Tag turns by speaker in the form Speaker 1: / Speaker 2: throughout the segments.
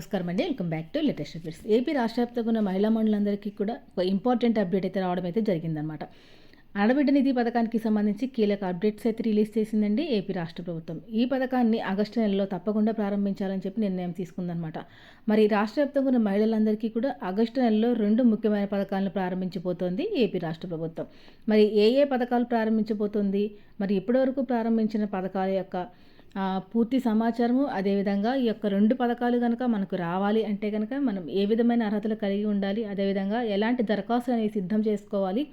Speaker 1: నమస్కారం అండి. Welcome back to latest updates AP రాష్ట్ర వ్యాప్తంగా ఉన్న మహిళా మండలందరికీ కూడా ఒక ఇంపార్టెంట్ అప్డేట్ అయితే రావడం అయితే జరిగిందనమాట ఆడబిడ్డ నిధి పథకానికి సంబంధించి కీలక అప్డేట్స్ అయితే రిలీజ్ చేసిందండి ఏపీ రాష్ట్ర ప్రభుత్వం. ఈ పథకాన్ని ఆగస్టు నెలలో తప్పకుండా ప్రారంభించాలని చెప్పి నిర్ణయం తీసుకుందనమాట మరి రాష్ట్ర వ్యాప్తంగా ఉన్న మహిళలందరికీ కూడా ఆగస్టు నెలలో రెండు ముఖ్యమైన పథకాలను ప్రారంభించబోతోంది ఏపీ రాష్ట్ర ప్రభుత్వం. మరి ఏ ఏ పథకాలు ప్రారంభించబోతోంది? మరి ఇప్పటివరకు ప్రారంభించిన పథకాల యొక్క పూర్తి సమాచారము అదేవిధంగా ఈ యొక్క రెండు పథకాలు కనుక మనకు రావాలి అంటే కనుక మనం ఏ విధమైన అర్హతలు కలిగి ఉండాలి అదేవిధంగా ఎలాంటి దరఖాస్తు అనేది సిద్ధం చేసుకోవాలి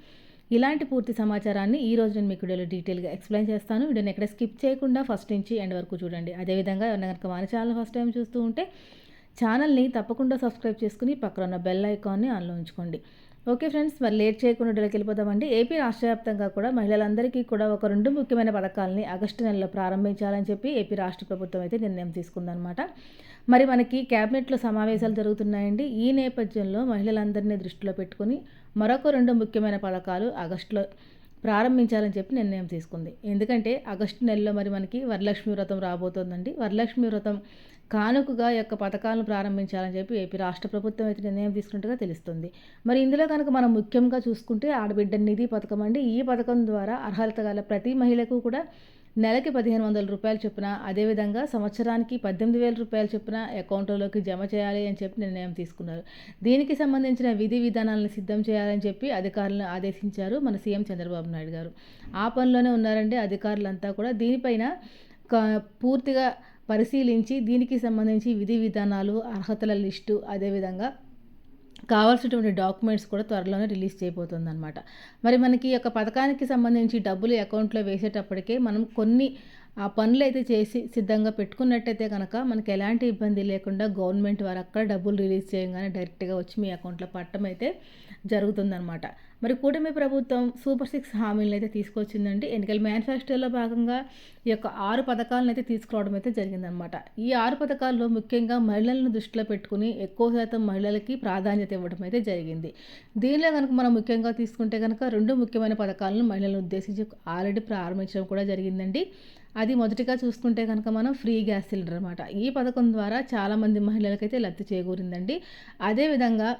Speaker 1: ఇలాంటి పూర్తి సమాచారాన్ని ఈ రోజు నేను మీకు వీడియోలో డీటెయిల్గా ఎక్స్ప్లెయిన్ చేస్తాను. వీడియోని ఎక్కడ స్కిప్ చేయకుండా ఫస్ట్ నుంచి ఎండ్ వరకు చూడండి. అదేవిధంగా ఎవరైనా కనుక మన ఛానల్ ఫస్ట్ టైం చూస్తూ ఉంటే ఛానల్ని తప్పకుండా సబ్స్క్రైబ్ చేసుకుని పక్కన ఉన్న బెల్ ఐకాన్ని ఆన్లో ఉంచుకోండి. ఓకే ఫ్రెండ్స్ మరి లేట్ చేయకుండా డీలోకి వెళ్ళిపోదామండి. ఏపీ రాష్ట్ర వ్యాప్తంగా కూడా మహిళలందరికీ కూడా ఒక రెండు ముఖ్యమైన పథకాలని ఆగస్టు నెలలో ప్రారంభించాలని చెప్పి ఏపీ రాష్ట్ర ప్రభుత్వం అయితే నిర్ణయం తీసుకుందనమాట మరి మనకి క్యాబినెట్లో సమావేశాలు జరుగుతున్నాయండి. ఈ నేపథ్యంలో మహిళలందరినీ దృష్టిలో పెట్టుకుని మరొక రెండు ముఖ్యమైన పథకాలు ఆగస్టులో ప్రారంభించాలని చెప్పి నిర్ణయం తీసుకుంది. ఎందుకంటే ఆగస్టు నెలలో మరి మనకి వరలక్ష్మి వ్రతం రాబోతోందండి. వరలక్ష్మి వ్రతం కానుకగా యొక్క పథకాలను ప్రారంభించాలని చెప్పి ఏపీ రాష్ట్ర ప్రభుత్వం అయితే నిర్ణయం తీసుకున్నట్టుగా తెలుస్తుంది. మరి ఇందులో కనుక మనం ముఖ్యంగా చూసుకుంటే ఆడబిడ్డ నిధి పథకం అండి. ఈ పథకం ద్వారా అర్హత గల ప్రతి మహిళకు కూడా నెలకి పదిహేను వందల రూపాయలు చొప్పున అదేవిధంగా సంవత్సరానికి పద్దెనిమిది వేల రూపాయలు చొప్పున అకౌంట్లోకి జమ చేయాలి అని చెప్పి నిర్ణయం తీసుకున్నారు. దీనికి సంబంధించిన విధి విధానాలను సిద్ధం చేయాలని చెప్పి అధికారులను ఆదేశించారు మన సీఎం చంద్రబాబు నాయుడు గారు. ఆ పనిలోనే ఉన్నారండి అధికారులంతా కూడా. దీనిపైన పూర్తిగా పరిశీలించి దీనికి సంబంధించి విధి విధానాలు అర్హతల లిస్టు అదేవిధంగా కావాల్సినటువంటి డాక్యుమెంట్స్ కూడా త్వరలోనే రిలీజ్ చేయబోతుంది అనమాట మరి మనకి యొక్క పథకానికి సంబంధించి డబ్బులు అకౌంట్లో వేసేటప్పటికే మనం కొన్ని ఆ పనులు అయితే చేసి సిద్ధంగా పెట్టుకున్నట్టయితే కనుక మనకి ఎలాంటి ఇబ్బంది లేకుండా గవర్నమెంట్ వారు అక్కడ డబ్బులు రిలీజ్ చేయగానే డైరెక్ట్గా వచ్చి మీ అకౌంట్లో పట్టడం అయితే జరుగుతుందన్నమాట. మరి కూటమి ప్రభుత్వం సూపర్ సిక్స్ హామీలను అయితే తీసుకొచ్చిందండి. ఎన్నికల మేనిఫెస్టోలో భాగంగా ఈ యొక్క ఆరు పథకాలను అయితే తీసుకురావడం అయితే జరిగిందనమాట ఈ ఆరు పథకాల్లో ముఖ్యంగా మహిళలను దృష్టిలో పెట్టుకుని ఎక్కువ శాతం మహిళలకి ప్రాధాన్యత ఇవ్వడం అయితే జరిగింది. దీనిలో కనుక మనం ముఖ్యంగా తీసుకుంటే కనుక రెండు ముఖ్యమైన పథకాలను మహిళలను ఉద్దేశించి ఆల్రెడీ ప్రారంభించడం కూడా జరిగిందండి. అది మొదటిగా చూసుకుంటే కనుక మనం ఫ్రీ గ్యాస్ సిలిండర్ అనమాట ఈ పథకం ద్వారా చాలామంది మహిళలకైతే లబ్ధి చేకూరిందండి. అదేవిధంగా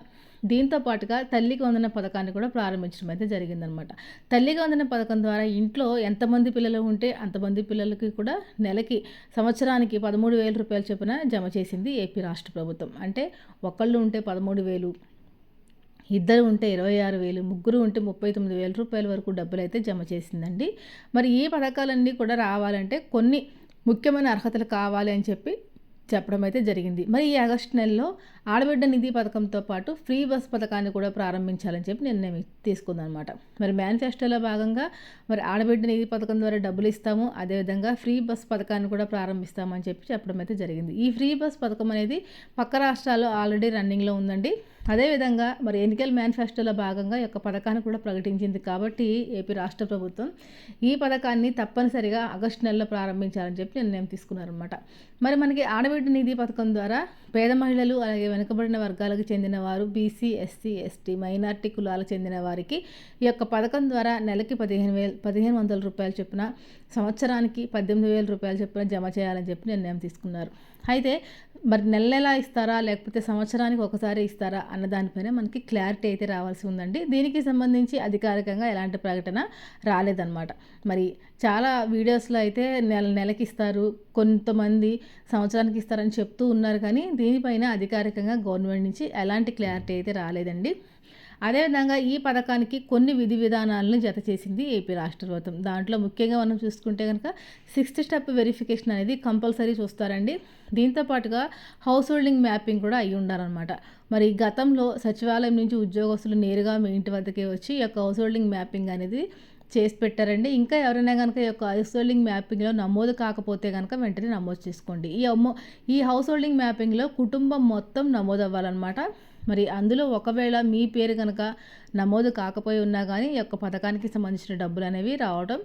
Speaker 1: దీంతో పాటుగా తల్లికి వందన పథకాన్ని కూడా ప్రారంభించడం అయితే జరిగిందనమాట తల్లికి వందన పథకం ద్వారా ఇంట్లో ఎంతమంది పిల్లలు ఉంటే అంతమంది పిల్లలకి కూడా నెలకి సంవత్సరానికి పదమూడు వేల రూపాయల చొప్పున జమ చేసింది ఏపీ రాష్ట్ర ప్రభుత్వం. అంటే ఒకళ్ళు ఉంటే పదమూడు వేలు ఇద్దరు ఉంటే ఇరవై ఆరు వేలు ముగ్గురు ఉంటే ముప్పై తొమ్మిది వేల రూపాయల వరకు డబ్బులు అయితే జమ చేసిందండి. మరి ఈ పథకాలన్నీ కూడా రావాలంటే కొన్ని ముఖ్యమైన అర్హతలు కావాలి అని చెప్పి చెప్పడం అయితే జరిగింది. మరి ఈ ఆగస్టు నెలలో ఆడబిడ్డ నిధి పథకంతో పాటు ఫ్రీ బస్ పథకాన్ని కూడా ప్రారంభించాలని చెప్పి నిర్ణయం తీసుకుందనమాట మరి మేనిఫెస్టోలో భాగంగా మరి ఆడబిడ్డ నిధి పథకం ద్వారా డబ్బులు ఇస్తాము అదేవిధంగా ఫ్రీ బస్ పథకాన్ని కూడా ప్రారంభిస్తామని చెప్పి చెప్పడం అయితే జరిగింది. ఈ ఫ్రీ బస్ పథకం అనేది పక్క రాష్ట్రాల్లో ఆల్రెడీ రన్నింగ్లో ఉందండి. అదేవిధంగా మరి ఎన్నికల మేనిఫెస్టోలో భాగంగా ఈ యొక్క పథకాన్ని కూడా ప్రకటించింది కాబట్టి ఏపీ రాష్ట్ర ప్రభుత్వం ఈ పథకాన్ని తప్పనిసరిగా ఆగస్టు నెలలో ప్రారంభించాలని చెప్పి నిర్ణయం తీసుకున్నారనమాట మరి మనకి ఆడబిడ్డ నిధి పథకం ద్వారా పేద మహిళలు అలాగే వెనుకబడిన వర్గాలకు చెందిన వారు బీసీ ఎస్సీ ఎస్టీ మైనార్టీ కులాలకు చెందిన వారికి ఈ యొక్క పథకం ద్వారా నెలకి పదిహేను వేలు పదిహేను వందల రూపాయలు చొప్పున సంవత్సరానికి పద్దెనిమిది వేల రూపాయలు చొప్పున జమ చేయాలని చెప్పి నిర్ణయం తీసుకున్నారు. అయితే మరి నెల నెల ఇస్తారా? లేకపోతే సంవత్సరానికి ఒకసారి ఇస్తారా? అన్న దానిపైన మనకి క్లారిటీ అయితే రావాల్సి ఉందండి. దీనికి సంబంధించి అధికారికంగా ఎలాంటి ప్రకటన రాలేదన్నమాట. మరి చాలా వీడియోస్లో అయితే నెల నెలకి ఇస్తారు కొంతమంది సంవత్సరానికి ఇస్తారని చెప్తూ ఉన్నారు కానీ దీనిపైన అధికారికంగా గవర్నమెంట్ నుంచి ఎలాంటి క్లారిటీ అయితే రాలేదండి. అదేవిధంగా ఈ పథకానికి కొన్ని విధి విధానాలను జత చేసింది ఏపీ రాష్ట్ర ప్రభుత్వం. దాంట్లో ముఖ్యంగా మనం చూసుకుంటే కనుక సిక్స్త్ స్టెప్ వెరిఫికేషన్ అనేది కంపల్సరీ చూస్తారండి. దీంతో పాటుగా హౌస్ హోల్డింగ్ మ్యాపింగ్ కూడా అయి ఉండాలన్నమాట. మరి గతంలో సచివాలయం నుంచి ఉద్యోగస్తులు నేరుగా మీ ఇంటి వద్దకే వచ్చి ఈ యొక్క హౌస్ హోల్డింగ్ మ్యాపింగ్ అనేది చేసి పెట్టారండి. ఇంకా ఎవరైనా కనుక ఈ యొక్క హౌస్ హోల్డింగ్ మ్యాపింగ్లో నమోదు కాకపోతే కనుక వెంటనే నమోదు చేసుకోండి. ఈ అమ్మో ఈ హౌస్ హోల్డింగ్ మ్యాపింగ్లో కుటుంబం మొత్తం నమోదు అవ్వాలన్నమాట. మరి అందులో ఒకవేళ మీ పేరు కనుక నమోదు కాకపోయి ఉన్నా కానీ ఈ యొక్క పథకానికి సంబంధించిన డబ్బులు అనేవి రావడం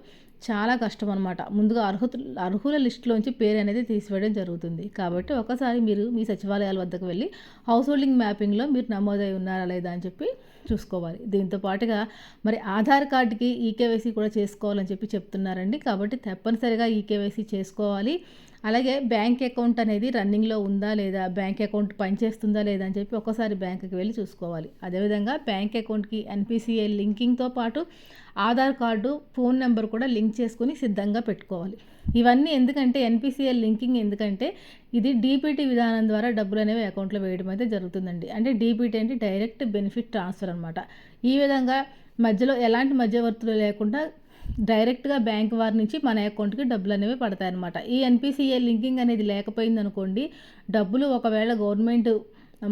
Speaker 1: చాలా కష్టం అనమాట ముందుగా అర్హత అర్హుల లిస్టులోంచి పేరు అనేది తీసివేయడం జరుగుతుంది. కాబట్టి ఒకసారి మీరు మీ సచివాలయాల వద్దకు వెళ్ళి హౌస్ హోల్డింగ్ మ్యాపింగ్లో మీరు నమోదై ఉన్నారా లేదా అని చెప్పి చూసుకోవాలి. దీంతో పాటుగా మరి ఆధార్ కార్డుకి ఈకేవైసీ కూడా చేసుకోవాలని చెప్పి చెప్తున్నారండి. కాబట్టి తప్పనిసరిగా ఈకేవైసీ చేసుకోవాలి. అలాగే బ్యాంక్ అకౌంట్ అనేది రన్నింగ్లో ఉందా లేదా బ్యాంక్ అకౌంట్ పనిచేస్తుందా లేదా అని చెప్పి ఒకసారి బ్యాంకుకి వెళ్ళి చూసుకోవాలి. అదేవిధంగా బ్యాంక్ అకౌంట్కి ఎన్పిసిఐ లింకింగ్తో పాటు ఆధార్ కార్డు ఫోన్ నెంబర్ కూడా లింక్ చేసుకుని సిద్ధంగా పెట్టుకోవాలి. ఇవన్నీ ఎందుకంటే ఎన్పిసిఎల్ లింకింగ్ ఎందుకంటే ఇది డీపీటీ విధానం ద్వారా డబ్బులు అనేవి అకౌంట్లో వేయడం అయితే జరుగుతుందండి. అంటే డీపీటీ అంటే డైరెక్ట్ బెనిఫిట్ ట్రాన్స్ఫర్ అనమాట ఈ విధంగా మధ్యలో ఎలాంటి మధ్యవర్తులు లేకుండా డైరెక్ట్గా బ్యాంక్ వారి నుంచి మన అకౌంట్కి డబ్బులు అనేవి పడతాయన్నమాట. ఈ ఎన్పిసిఏ లింకింగ్ అనేది లేకపోయింది అనుకోండి డబ్బులు ఒకవేళ గవర్నమెంట్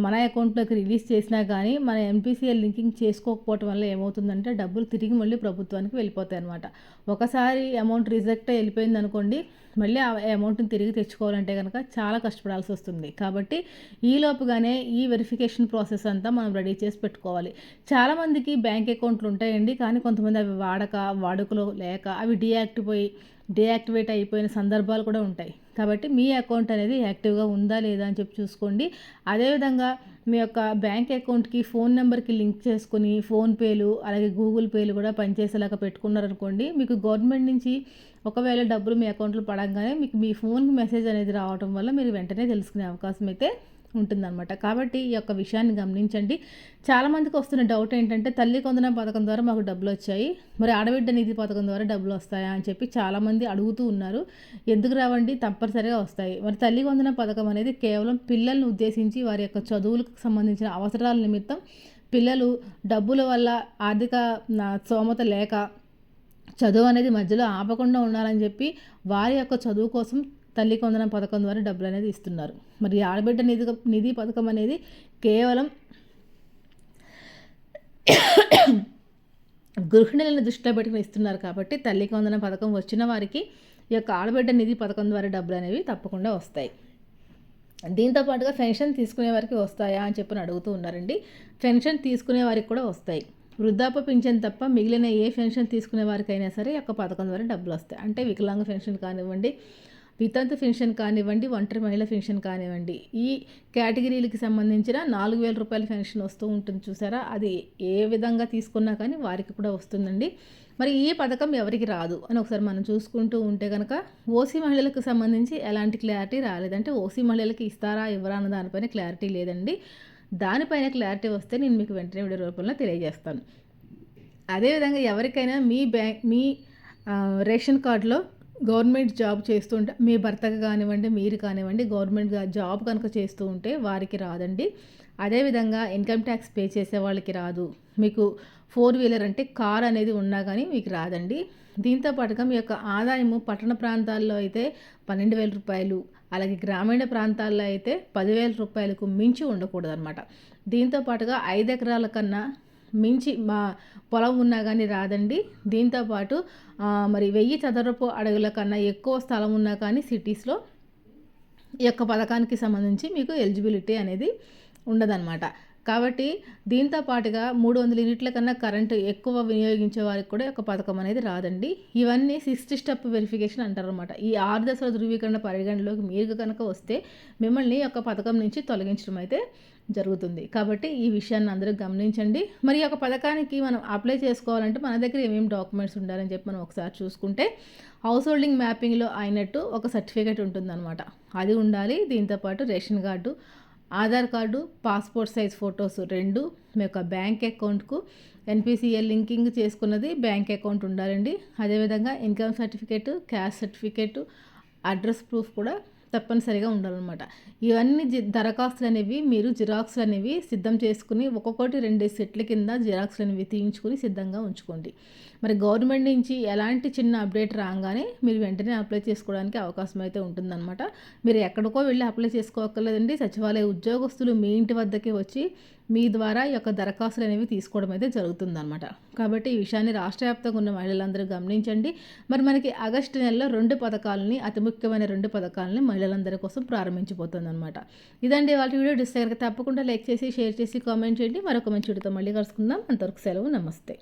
Speaker 1: మన అకౌంట్లోకి రిలీజ్ చేసినా కానీ మన ఎంపీసీఎల్ లింకింగ్ చేసుకోకపోవటం వల్ల ఏమవుతుందంటే డబ్బులు తిరిగి మళ్ళీ ప్రభుత్వానికి వెళ్ళిపోతాయి అనమాట ఒకసారి అమౌంట్ రిజెక్ట్ వెళ్ళిపోయింది అనుకోండి మళ్ళీ ఆ అమౌంట్ని తిరిగి తెచ్చుకోవాలంటే కనుక చాలా కష్టపడాల్సి వస్తుంది. కాబట్టి ఈ లోపుగానే ఈ వెరిఫికేషన్ ప్రాసెస్ అంతా మనం రెడీ చేసి పెట్టుకోవాలి. చాలామందికి బ్యాంక్ అకౌంట్లు ఉంటాయండి కానీ కొంతమంది అవి వాడక వాడుకలో లేక అవి డీయాక్టివ్ డీయాక్టివేట్ అయిపోయిన సందర్భాలు కూడా ఉంటాయి. కాబట్టి మీ అకౌంట్ అనేది యాక్టివ్గా ఉందా లేదా అని చెప్పి చూసుకోండి. అదేవిధంగా మీ యొక్క బ్యాంక్ అకౌంట్కి ఫోన్ నెంబర్కి లింక్ చేసుకుని ఫోన్పేలు అలాగే గూగుల్ పేలు కూడా పనిచేసేలాగా పెట్టుకున్నారనుకోండి మీకు గవర్నమెంట్ నుంచి ఒకవేళ డబ్బులు మీ అకౌంట్లో పడంగానే మీకు మీ ఫోన్కి మెసేజ్ అనేది రావడం వల్ల మీరు వెంటనే తెలుసుకునే అవకాశం అయితే ఉంటుందన్నమాట. కాబట్టి ఈ యొక్క విషయాన్ని గమనించండి. చాలామందికి వస్తున్న డౌట్ ఏంటంటే తల్లి కొందన పథకం ద్వారా మాకు డబ్బులు వచ్చాయి మరి ఆడబిడ్డ నిధి పథకం ద్వారా డబ్బులు వస్తాయా అని చెప్పి చాలామంది అడుగుతూ ఉన్నారు. ఎందుకు రావండి? తప్పనిసరిగా వస్తాయి. మరి తల్లి కొందన పథకం అనేది కేవలం పిల్లల్ని ఉద్దేశించి వారి యొక్క చదువులకు సంబంధించిన అవసరాల నిమిత్తం పిల్లలు డబ్బుల వల్ల ఆర్థిక స్తోమత లేక చదువు అనేది మధ్యలో ఆపకుండా ఉండాలని చెప్పి వారి యొక్క చదువు కోసం తల్లి కొందన పథకం ద్వారా డబ్బులు అనేది ఇస్తున్నారు. మరి ఆడబిడ్డ నిధి నిధి పథకం అనేది కేవలం గృహిణులను దృష్టిలో పెట్టుకుని ఇస్తున్నారు కాబట్టి తల్లి కొందన పథకం వచ్చిన వారికి ఈ యొక్క ఆడబిడ్డ నిధి పథకం ద్వారా డబ్బులు అనేవి తప్పకుండా వస్తాయి. దీంతో పాటుగా పెన్షన్ తీసుకునే వారికి వస్తాయా అని చెప్పని అడుగుతూ ఉన్నారండి. పెన్షన్ తీసుకునే వారికి కూడా వస్తాయి. వృద్ధాప్య పింఛన్ తప్ప మిగిలిన ఏ పెన్షన్ తీసుకునే వారికైనా సరే యొక్క పథకం ద్వారా డబ్బులు వస్తాయి. అంటే వికలాంగ పెన్షన్ కానివ్వండి వితంతు పెన్షన్ కానివ్వండి ఒంటరి మహిళ పెన్షన్ కానివ్వండి ఈ కేటగిరీలకి సంబంధించిన నాలుగు వేల రూపాయల పెన్షన్ వస్తూ ఉంటుంది చూసారా? అది ఏ విధంగా తీసుకున్నా కానీ వారికి కూడా వస్తుందండి. మరి ఈ పథకం ఎవరికి రాదు అని ఒకసారి మనం చూసుకుంటూ ఉంటే కనుక ఓసీ మహిళలకు సంబంధించి ఎలాంటి క్లారిటీ రాలేదంటే ఓసీ మహిళలకు ఇస్తారా ఇవ్వరా అన్న దానిపైన క్లారిటీ లేదండి. దానిపైన క్లారిటీ వస్తే నేను మీకు వెంటనే వీడియో రూపంలో తెలియజేస్తాను. అదేవిధంగా ఎవరికైనా మీ బ్యాంక్ మీ రేషన్ కార్డులో గవర్నమెంట్ జాబ్ చేస్తుంటే మీ భర్తకు కానివ్వండి మీరు కానివ్వండి గవర్నమెంట్ జాబ్ కనుక చేస్తూ ఉంటే వారికి రాదండి. అదేవిధంగా ఇన్కమ్ ట్యాక్స్ పే చేసే వాళ్ళకి రాదు. మీకు ఫోర్ వీలర్ అంటే కార్ అనేది ఉన్నా కానీ మీకు రాదండి. దీంతో పాటుగా మీ యొక్క ఆదాయము పట్టణ ప్రాంతాల్లో అయితే పన్నెండు వేల రూపాయలు అలాగే గ్రామీణ ప్రాంతాల్లో అయితే పదివేల రూపాయలకు మించి ఉండకూడదు అనమాట దీంతో పాటుగా ఐదు ఎకరాల కన్నా మించి మా పొలం ఉన్నా కానీ రాదండి. దీంతోపాటు మరి వెయ్యి చదరపు అడుగుల కన్నా ఎక్కువ స్థలం ఉన్నా కానీ సిటీస్లో ఈ యొక్క పథకానికి సంబంధించి మీకు ఎలిజిబిలిటీ అనేది ఉండదన్నమాట. కాబట్టి దీంతో పాటుగా మూడు వందల యూనిట్ల కన్నా కరెంటు ఎక్కువ వినియోగించే వారికి కూడా ఒక పథకం అనేది రాదండి. ఇవన్నీ సిక్స్త్ స్టెప్ వెరిఫికేషన్ అంటారనమాట ఈ ఆరు దశల ధృవీకరణ పరిగణలోకి మీరు కనుక వస్తే మిమ్మల్ని ఒక పథకం నుంచి తొలగించడం అయితే జరుగుతుంది. కాబట్టి ఈ విషయాన్ని అందరూ గమనించండి. మరి ఒక పథకానికి మనం అప్లై చేసుకోవాలంటే మన దగ్గర ఏమేమి డాక్యుమెంట్స్ ఉండాలని చెప్పి మనం ఒకసారి చూసుకుంటే హౌస్ హోల్డింగ్ మ్యాపింగ్లో అయినట్టు ఒక సర్టిఫికేట్ ఉంటుందన్నమాట. అది ఉండాలి. దీంతోపాటు ration card Aadhaar card passport size photos రెండు మీ యొక్క బ్యాంక్ అకౌంట్కు ఎన్పిసిఎల్ లింకింగ్ చేసుకున్నది బ్యాంక్ అకౌంట్ ఉండాలండి. అదేవిధంగా income certificate caste certificate address proof కూడా తప్పనిసరిగా ఉండాలన్నమాట. ఇవన్నీ దరఖాస్తులు అనేవి మీరు జిరాక్స్లు అనేవి సిద్ధం చేసుకుని ఒక్కొక్కటి రెండు సెట్ల కింద జిరాక్స్లు అనేవి తీయించుకుని సిద్ధంగా ఉంచుకోండి. మరి గవర్నమెంట్ నుంచి ఎలాంటి చిన్న అప్డేట్ రాగానే మీరు వెంటనే అప్లై చేసుకోవడానికి అవకాశం అయితే ఉంటుందన్నమాట. మీరు ఎక్కడికో వెళ్ళి అప్లై చేసుకోవక్కర్లేదండి సచివాలయ ఉద్యోగస్తులు మీ ఇంటి వద్దకే వచ్చి మీ ద్వారా ఈ యొక్క దరఖాస్తులు అనేవి తీసుకోవడం అయితే జరుగుతుందన్నమాట. కాబట్టి ఈ విషయాన్ని రాష్ట్ర వ్యాప్తంగా ఉన్న మహిళలందరూ గమనించండి. మరి మనకి ఆగస్టు నెలలో రెండు పథకాలని అతి ముఖ్యమైన రెండు పథకాలని మహిళలందరి కోసం ప్రారంభించబోతుంది అనమాట ఇదండి వాళ్ళ వీడియో. డిస్ తప్పకుండా లైక్ చేసి షేర్ చేసి కామెంట్ చేయండి. మరొక మంచి వీడియోతో మళ్ళీ కలుసుకుందాం. అంతవరకు సెలవు. నమస్తే.